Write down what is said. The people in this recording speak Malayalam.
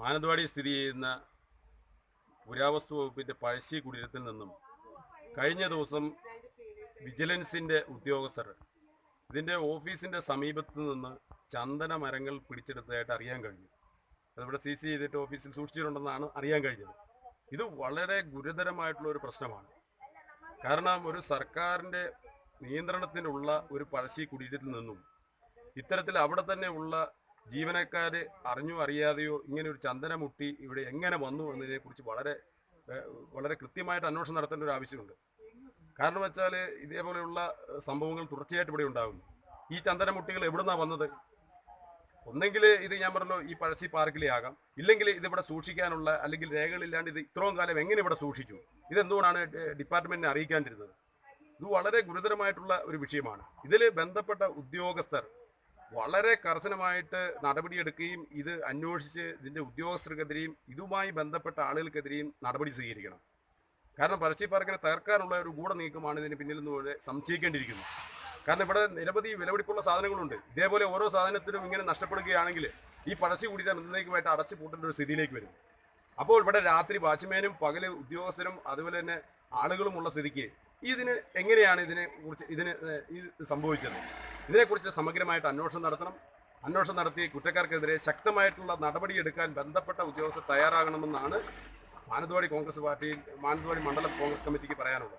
മാനന്തവാടി സ്ഥിതി ചെയ്യുന്ന പുരാവസ്തു വകുപ്പിന്റെ പഴശ്ശി കുടീരത്തിൽ നിന്നും കഴിഞ്ഞ ദിവസം വിജിലൻസിന്റെ ഉദ്യോഗസ്ഥർ ഇതിന്റെ ഓഫീസിന്റെ സമീപത്ത് നിന്ന് ചന്ദന മരങ്ങൾ പിടിച്ചെടുത്തതായിട്ട് അറിയാൻ കഴിഞ്ഞു. അതിവിടെ സി സി ചെയ്തിട്ട് ഓഫീസിൽ സൂക്ഷിച്ചിട്ടുണ്ടെന്നാണ് അറിയാൻ കഴിഞ്ഞത്. ഇത് വളരെ ഗുരുതരമായിട്ടുള്ള ഒരു പ്രശ്നമാണ്. കാരണം ഒരു സർക്കാരിന്റെ നിയന്ത്രണത്തിലുള്ള ഒരു പഴശ്ശി കുടീരത്തിൽ നിന്നും ഇത്തരത്തിൽ അവിടെ തന്നെ ഉള്ള ജീവനക്കാര് അറിഞ്ഞോ അറിയാതെയോ ഇങ്ങനെ ഒരു ചന്ദന മുട്ടി ഇവിടെ എങ്ങനെ വന്നു എന്നതിനെ കുറിച്ച് വളരെ വളരെ കൃത്യമായിട്ട് അന്വേഷണം നടത്തേണ്ട ഒരു ആവശ്യമുണ്ട്. കാരണം വെച്ചാൽ ഇതേപോലെയുള്ള സംഭവങ്ങൾ തുടർച്ചയായിട്ട് ഇവിടെ ഉണ്ടാകുന്നു ഈ ചന്ദന മുട്ടികൾ എവിടുന്നാ വന്നത്? ഒന്നെങ്കിൽ ഇത് ഞാൻ പറഞ്ഞല്ലോ ഈ പഴശ്ശി പാർക്കിലെ ആകാം. ഇല്ലെങ്കിൽ ഇതിവിടെ സൂക്ഷിക്കാനുള്ള അല്ലെങ്കിൽ രേഖകളില്ലാണ്ട് ഇത് ഇത്രയും കാലം എങ്ങനെ ഇവിടെ സൂക്ഷിച്ചു? ഇതെന്തുകൊണ്ടാണ് ഡിപ്പാർട്ട്മെന്റിനെ അറിയിക്കാണ്ടിരുന്നത്? ഇത് വളരെ ഗുരുതരമായിട്ടുള്ള ഒരു വിഷയമാണ്. ഇതിൽ ബന്ധപ്പെട്ട ഉദ്യോഗസ്ഥർ വളരെ കർശനമായിട്ട് നടപടിയെടുക്കുകയും ഇത് അന്വേഷിച്ച് ഇതിന്റെ ഉദ്യോഗസ്ഥർക്കെതിരെയും ഇതുമായി ബന്ധപ്പെട്ട ആളുകൾക്കെതിരെയും നടപടി സ്വീകരിക്കണം. കാരണം പരസ്യ പാർക്കിനെ തകർക്കാനുള്ള ഒരു ഗൂഢ നീക്കമാണ് ഇതിന് പിന്നിൽ നിന്ന് സംശയിക്കേണ്ടിയിരിക്കുന്നു. കാരണം ഇവിടെ നിരവധി വിലപിടിപ്പുള്ള സാധനങ്ങളുണ്ട്. ഇതേപോലെ ഓരോ സാധനത്തിനും ഇങ്ങനെ നഷ്ടപ്പെടുകയാണെങ്കിൽ ഈ പഴശ്ശി കൂടി എന്നേക്കുമായിട്ട് അടച്ചു പൂട്ടേണ്ട ഒരു സ്ഥിതിയിലേക്ക് വരും. അപ്പോൾ ഇവിടെ രാത്രി വാച്ച്മാനും പകൽ ഉദ്യോഗസ്ഥരും അതുപോലെ തന്നെ ആളുകളുമുള്ള സ്ഥിതിക്ക് ഇതിന് എങ്ങനെയാണ് ഇതിനെ കുറിച്ച് ഇതിന് ഇത് സംഭവിച്ചത്? ഇതിനെക്കുറിച്ച് സമഗ്രമായിട്ട് അന്വേഷണം നടത്തണം. അന്വേഷണം നടത്തി കുറ്റക്കാർക്കെതിരെ ശക്തമായിട്ടുള്ള നടപടിയെടുക്കാൻ ബന്ധപ്പെട്ട ഉദ്യോഗസ്ഥർ തയ്യാറാകണമെന്നാണ് മാനന്തവാടി കോൺഗ്രസ് പാർട്ടിയിൽ മാനന്തവാടി മണ്ഡലം കോൺഗ്രസ് കമ്മിറ്റിക്ക് പറയാനുള്ളത്.